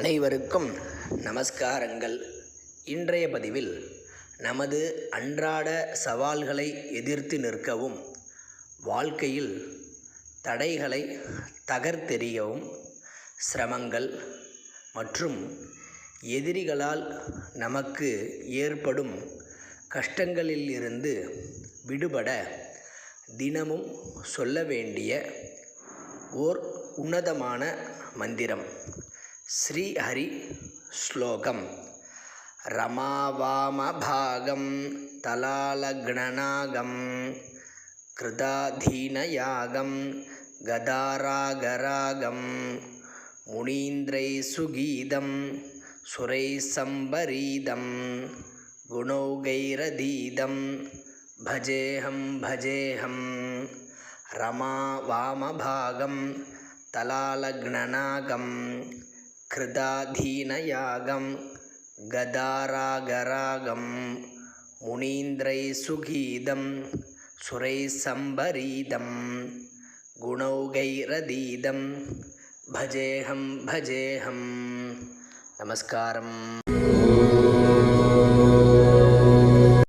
அனைவருக்கும் நமஸ்காரங்கள். இன்றைய பதிவில் நமது அன்றாட சவால்களை எதிர்த்து நிற்கவும் வாழ்க்கையில் தடைகளை தகர்த்தெறியவும் சிரமங்கள் மற்றும் எதிரிகளால் நமக்கு ஏற்படும் கஷ்டங்களிலிருந்து விடுபட தினமும் சொல்ல வேண்டிய ஓர் உன்னதமான மந்திரம். श्रीहरिश्लोकं रमावामभागं वामभागं तलालग्नगं कृदाधीनयागं गदारागरागं मुणीन्द्रै सुगीदं सुरैसम्बरीदं गुणौगैरधीदं भजेऽहं भजेऽहं। रमा वामभागं तलालग्नगम् तलालग्ननागं कृदाधीनयागं गदारागरागं मुनीन्द्रैः सुरैः गुणौगैरदीदं भजेऽहं भजेऽहं நமஸ்காரம்